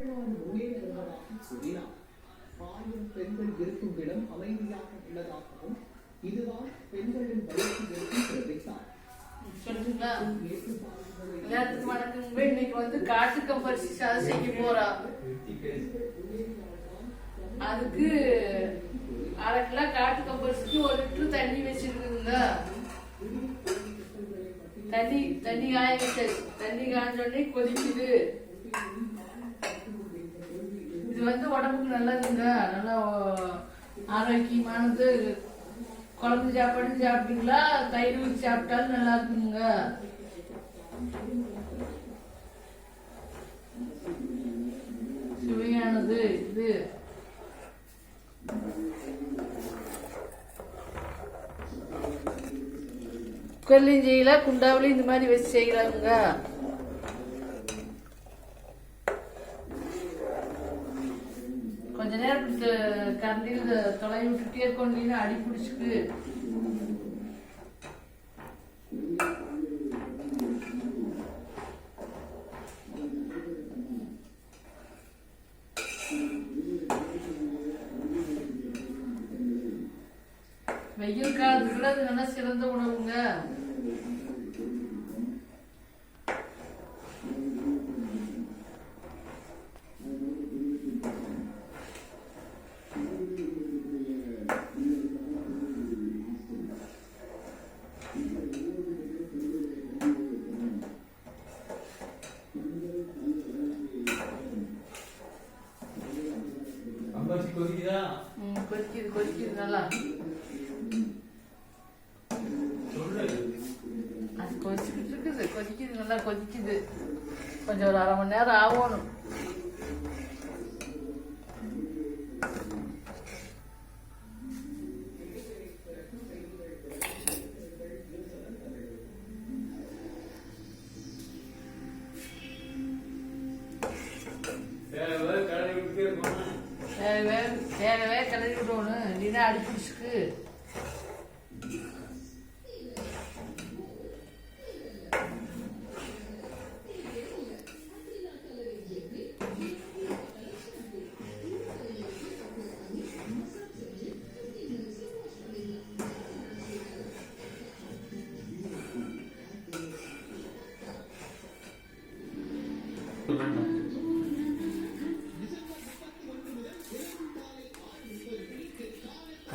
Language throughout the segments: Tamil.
தமிழ்நாடு முன்னேறுவதாக கூறினார் ஆயிரம் பெண்கள் இருக்கும் இடம் அமைதியாக உள்ளதாகவும் இதுதான் பெண்களின் வளர்ச்சி என்று தெரிவித்தார். சொல்லுங்களா ஏற்றுப்பாடுகளை எல்லாத்துக்கும் வணக்கங்க இன்னைக்கு வந்து காட்டு கம்பரிசி சாதம் செய்ய போறோம் அதுக்கு அரை கிலோ காட்டு கம்பரிசிக்கு ஒரு லிட்டர் தண்ணி வச்சிருக்குங்க. தண்ணி தண்ணி காய வச்சாச்சு. தண்ணி காய்ஞ்ச உடனே கொதிக்குது. இது வந்து உடம்புக்கு நல்லதுங்க. நல்லா ஆரோக்கியமானது. குழம்பு சாப்பாடு சாப்பிட்டீங்களா? தயிர் ஊற்றி சாப்பிட்டாலும் நல்லா இருக்குங்க. சுவையானது இது. குக்கர்லையும் செய்யலாம் குண்டாவிலையும் இந்த மாதிரி வச்சு செய்யலாமுங்க கொஞ்ச நேரம் இப்படி கரண்டியில் தொலை விட்டுட்டே கொண்டீங்கன்னா அடி பிடிச்சிக்கு வெயில் காலத்துக்குள்ள அது நல்லா சிறந்த உணவுங்க அம்பாச்சி கொதிக்குதா ம், கொதிக்குது கொதிக்குது நல்லா சொல்லு அது கொதிச்சுக்கிட்டு இருக்குது கொதிக்குது நல்லா கொதிக்குது கொஞ்சம் ஒரு அரை மணி நேரம் ஆகணும். வேற வேற கிளறி விடணும். இல்லைன்னா அடி பிடிச்சிக்கு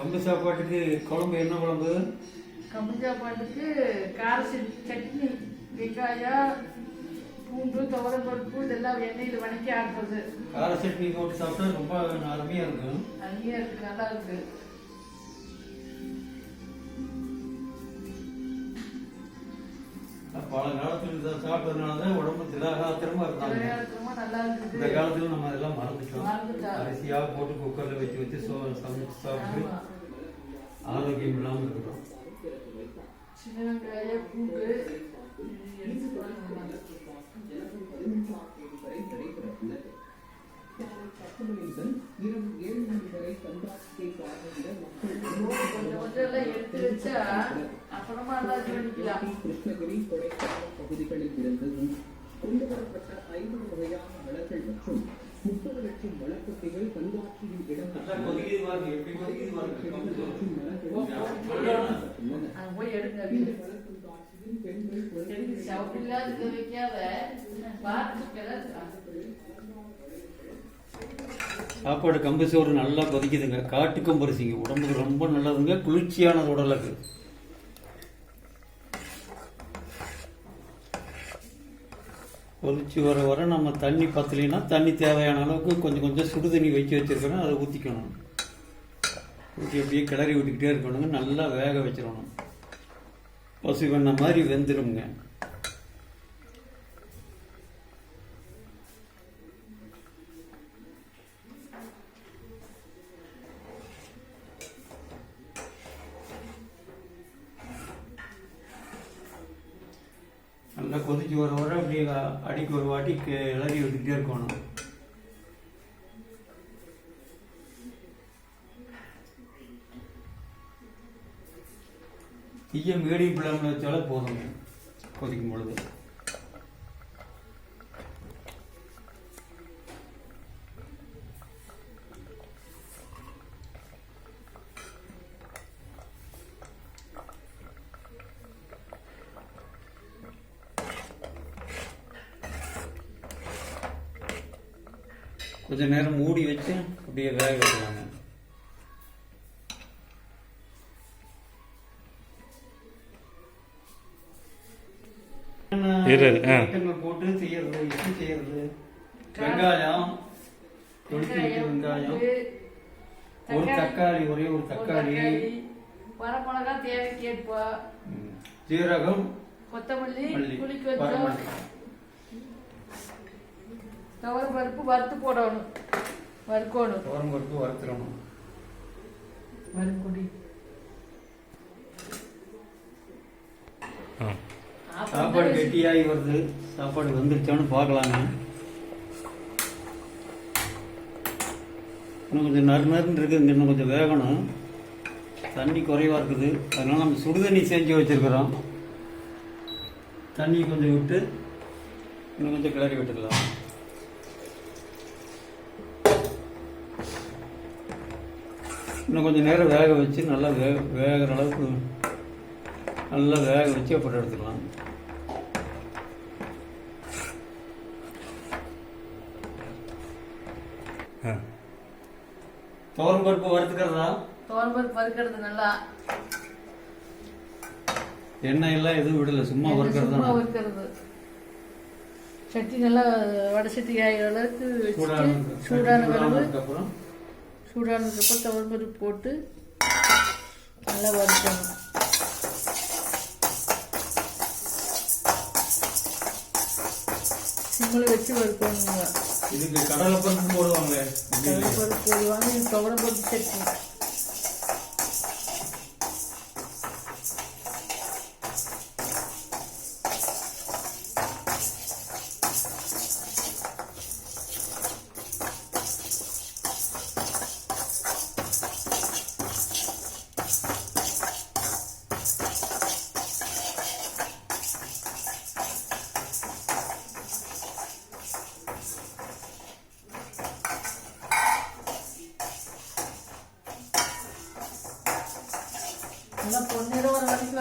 கம்பு சாப்பாட்டுக்கு குழம்பு என்ன குழம்பு? கம்பு சாப்பாட்டுக்கு கார சட்- சட்னி வெங்காயம் பூண்டு துவரம் பருப்பு இதெல்லாம் எண்ணெயில் வணக்கி ஆடுறது கார சட்னி போட்டு சாப்பிட்டா ரொம்ப அருமையா இருக்கும். அங்கேயே இருக்கு நல்லா இருக்கு. பல காலத்துல இதை சாப்பிட்டதுனால தான் உடம்பு திடாகாத்திரமா இருந்தாங்க இந்த காலத்துல நம்ம அதெல்லாம் மறந்துட்டோம். மறந்துட்டோம். அரிசியா போட்டு குக்கர்ல வச்சு வச்சு சமைச்சு சாப்பிட்டு. ஆரோக்கியம் இல்லாம இருக்கிறோம் சின்ன வெங்காயம் பூண்டு இரவு ஏழு மணி வரை கண்காட்சியை பார்வையிட மக்கள் கொஞ்சம் கொஞ்சம் எல்லாம் எடுத்து வச்சா அப்புறமா எல்லாம் பண்ணிக்கலாம் கிருஷ்ணகிரி கொடைக்கானல் பகுதிகளில் இருந்து குழந்தைகள் வைக்காத சாப்பாடு கம்பு சோறு நல்லா கொதிக்குதுங்க. காட்டு கம்பரிசிங்க உடம்புக்கு ரொம்ப நல்லதுங்க. குளிர்ச்சியானது உடலுக்கு கொதிச்சு வர வர நம்ம தண்ணி பத்தலைன்னா தண்ணி தேவையான அளவுக்கு கொஞ்சம் கொஞ்சம் சுடு தண்ணி வச்சு வச்சிருக்கணும். அதை ஊற்றிக்கணும் ஊற்றி அப்படியே கிளறி விட்டுக்கிட்டே இருக்கணுங்க. நல்லா வேக வச்சிடணும். பசு வெண்ணெய் மாதிரி வெந்துடுங்க நல்லா கொதிச்சு வர வர அப்படியே அடிக்கு ஒரு வாட்டி கிளறி விட்டுக்கிட்டே இருக்கணும். தீய மீடியம் பிள்ளைங்களை வச்சாலும் போதும் கொதிக்கும் பொழுது. கொஞ்ச நேரம் மூடி வச்சு அப்படியே வேக. சிக்கன்ல போட்டு செய்யறது எப்படி செய்யறது? வெங்காயம் வைக்கிற வெங்காயம் ஒரு தக்காளி ஒரே ஒரு தக்காளி. வரமிளகா தேவைக்கு ஏற்பா ம், ஜீரகம் கொத்தமல்லி மல்லி. புளிக்கு. துவரம் பருப்பு வறுத்து போடணும். வறுக்கணும். துவரம் பருப்பு வறுத்துடணும். வறுக்குடி. ஆ. சாப்பாடு கெட்டியாகி வருது. சாப்பாடு வந்துருச்சான்னு பார்க்கலாங்க. இன்னும் கொஞ்சம் நறு நறுன்னு இருக்குது. இங்கே இன்னும் கொஞ்சம் வேகணும். தண்ணி குறைவாக இருக்குது. அதனால நம்ம சுடுதண்ணி செஞ்சு வச்சுருக்குறோம். தண்ணி கொஞ்சம் விட்டு இன்னும் கொஞ்சம் கிளறி விட்டுக்கலாம். இன்னும் கொஞ்சம் நேரம் வேக வச்சு நல்லா வேக வேகிற அளவுக்கு நல்லா வேக வச்சு அப்புறம் எடுத்துக்கலாம். ஆ. துவரம் பருப்பு வறுத்துக்கிறதா? துவரம் பருப்பு வறுக்கிறது நல்லா. எண்ணெய் எல்லாம் எதுவும் விடல சும்மா வறுக்கிறது சும்மா வறுக்கிறது. சட்டி நல்லா வடை சட்டி ஆகிற அளவுக்கு சூடான அப்புறம் சூடானதுக்கப்புறம் பருப்பு போட்டு நல்லா வறுக்கணும் சிம்மில் வச்சு வறுக்கணுங்க. இதுக்கு கடலை பருப்பு போடுவாங்க துவரம் பருப்பு போடுவாங்க இது துவரம் பருப்பு சட்னி. நல்லா பொன்னிறம் வர வரைக்கும்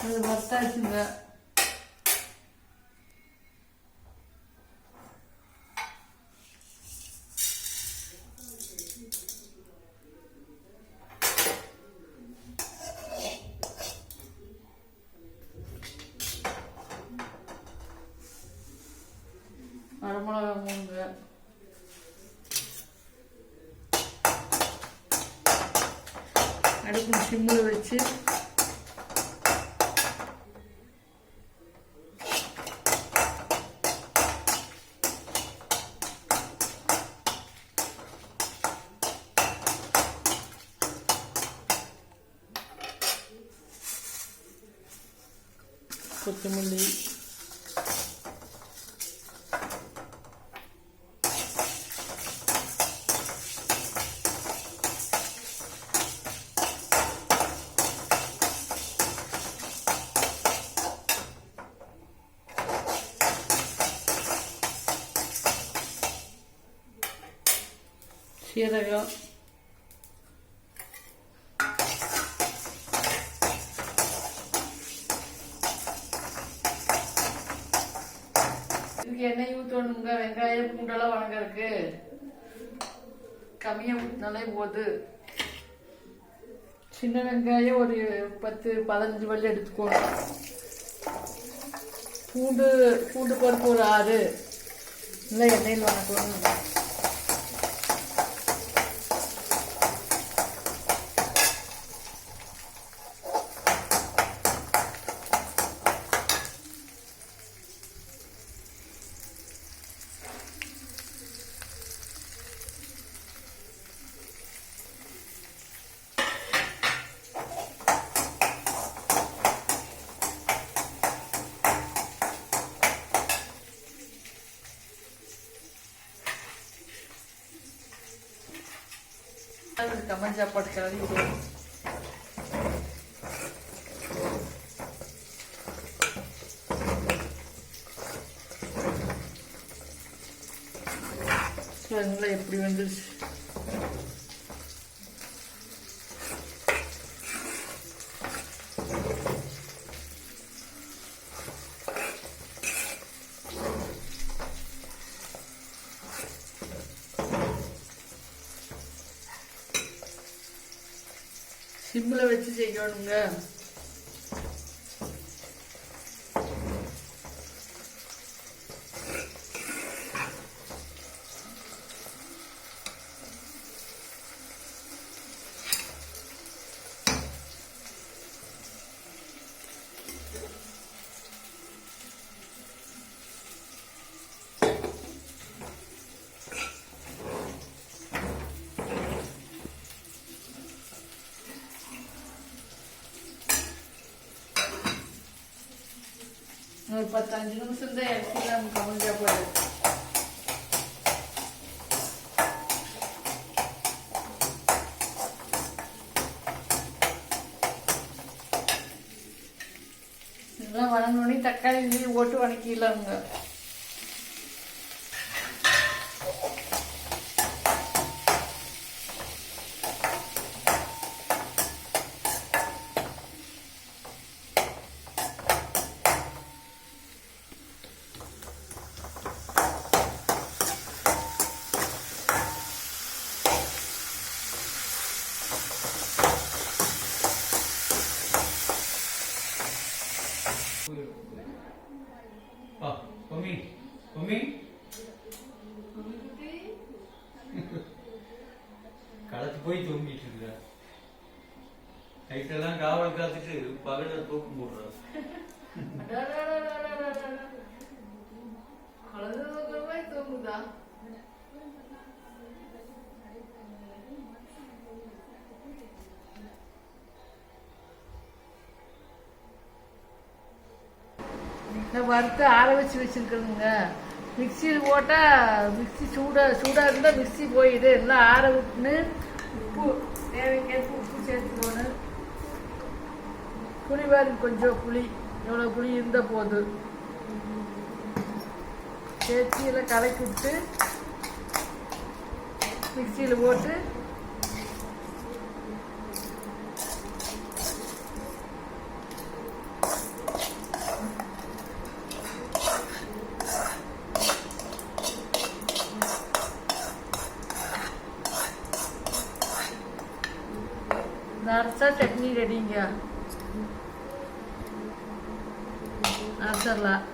அது வறுத்தாச்சுங்க வரமிளகா மூணுங்க அடுப்பு சிம்மில் வச்சு கொத்தமல்லி சீரகம் இதுக்கு எண்ணெய் ஊற்றணுங்க வெங்காயம் பூண்டெல்லாம் வணங்கறதுக்கு கம்மியாக ஊற்றினாலே போகுது சின்ன வெங்காயம் ஒரு பத்து பதினஞ்சு வள்ளி எடுத்துக்கணும் பூண்டு பூண்டு பருப்பு ஒரு ஆறு. இல்லை எண்ணெயில் வணக்கணும். கம்மன் சாப்பாடு கிளறி பாருங்களா எப்படி வந்துருச்சு? சிம்மில் வச்சு செய்யணுங்க. பத்தஞ்சு நிமிஷம் தான் இறக்கிலாம் கம்மன் சாப்பாடு இதெல்லாம் வணங்கினோடனே தக்காளி நீர் போட்டு வணக்கிடலாமுங்க பொம்மி களத்து போய் தூங்கிட்டு இருக்கிற நைட்டெல்லாம் காவல் காத்துட்டு பகல தூக்கம் போடுற. தூங்குதா இந்த வறுத்து ஆற வச்சு வச்சிருக்கணுங்க. மிக்சியில் போட்டால் மிக்சி சூடாக சூடாக இருந்தால் மிக்சி போயிடு. எல்லாம் ஆற விட்டுன்னு உப்பு தேவைக்கேற்ப உப்பு சேர்த்துக்கணும் புளி பாருங்க கொஞ்சம் புளி எவ்வளோ புளி இருந்த போது. சேர்த்து எல்லாம் கலக்கி விட்டு மிக்சியில் போட்டு நரசா சட்னி ரெடிங்க நரசரலாம்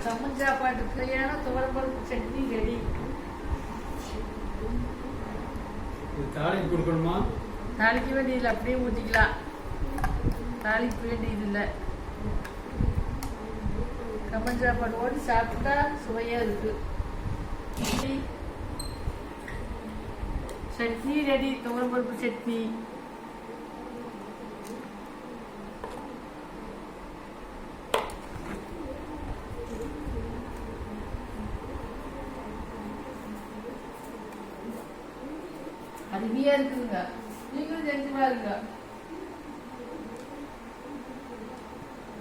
கம்மன் சாப்பாட்டு கையான துவரம்பருப்பு சட்னி ரெடி தாளிக்கு கொடுக்கணுமா தாளிக்க வேண்டியதில்லை அப்படியே ஊற்றிக்கலாம் தாளிப்பு வேண்டியது இல்லை. கம்மன் சாப்பாடு சாப்பிட்டா சுவையாக இருக்குது சட்னி ரெடி துவரம்பருப்பு சட்னி.